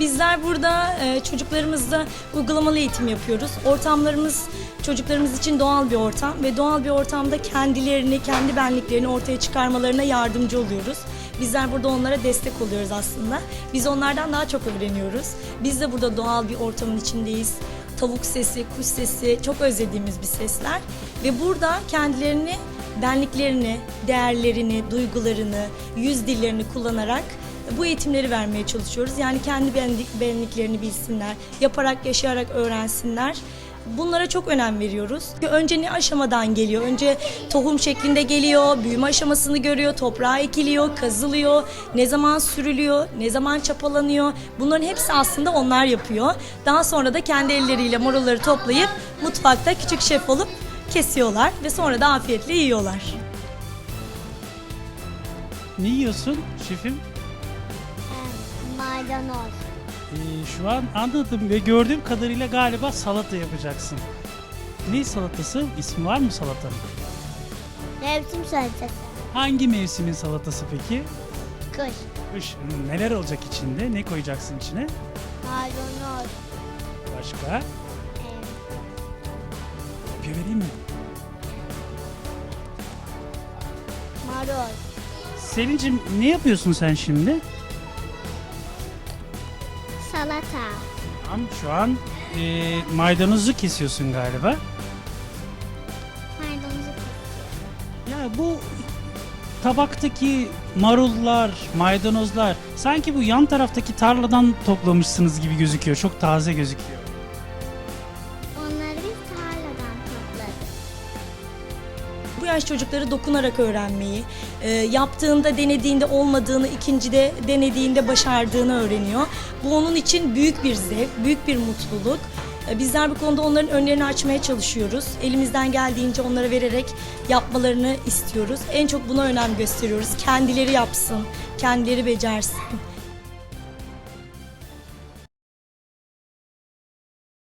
Bizler burada e, çocuklarımızla uygulamalı eğitim yapıyoruz. Ortamlarımız çocuklarımız için doğal bir ortam ve doğal bir ortamda kendilerini, kendi benliklerini ortaya çıkarmalarına yardımcı oluyoruz. Bizler burada onlara destek oluyoruz aslında. Biz onlardan daha çok öğreniyoruz. Biz de burada doğal bir ortamın içindeyiz. Tavuk sesi, kuş sesi çok özlediğimiz bir sesler. Ve burada kendilerini, benliklerini, değerlerini, duygularını, yüz dillerini kullanarak bu eğitimleri vermeye çalışıyoruz. Yani kendi benlik, benliklerini bilsinler, yaparak, yaşayarak öğrensinler. Bunlara çok önem veriyoruz. Önce ne aşamadan geliyor? Önce tohum şeklinde geliyor, büyüme aşamasını görüyor, toprağa ekiliyor, kazılıyor, ne zaman sürülüyor, ne zaman çapalanıyor. Bunların hepsi aslında onlar yapıyor. Daha sonra da kendi elleriyle marulları toplayıp mutfakta küçük şef olup kesiyorlar ve sonra da afiyetle yiyorlar. Ne yiyorsun şefim? Maydanoz. Ee, şu an anladım ve gördüğüm kadarıyla galiba salata yapacaksın. Ne salatası? İsmi var mı salatanın? Mevsim salatası. Hangi mevsimin salatası peki? Kış. Kış. Hmm, Neler olacak içinde? Ne koyacaksın içine? Maydanoz. Başka? e, Kopya vereyim mi? marul. Selin'cim ne yapıyorsun sen şimdi? Salata. Tamam, şu an e, maydanozu kesiyorsun galiba. Maydanozu Ya bu tabaktaki marullar, maydanozlar sanki bu yan taraftaki tarladan toplamışsınız gibi gözüküyor. Çok taze gözüküyor. Bu yaş çocukları dokunarak öğrenmeyi, e, yaptığında denediğinde olmadığını, ikincide denediğinde başardığını öğreniyor. Bu onun için büyük bir zevk, büyük bir mutluluk. E, Bizler bu konuda onların önlerini açmaya çalışıyoruz. Elimizden geldiğince onlara vererek yapmalarını istiyoruz. En çok buna önem gösteriyoruz. Kendileri yapsın, kendileri becersin.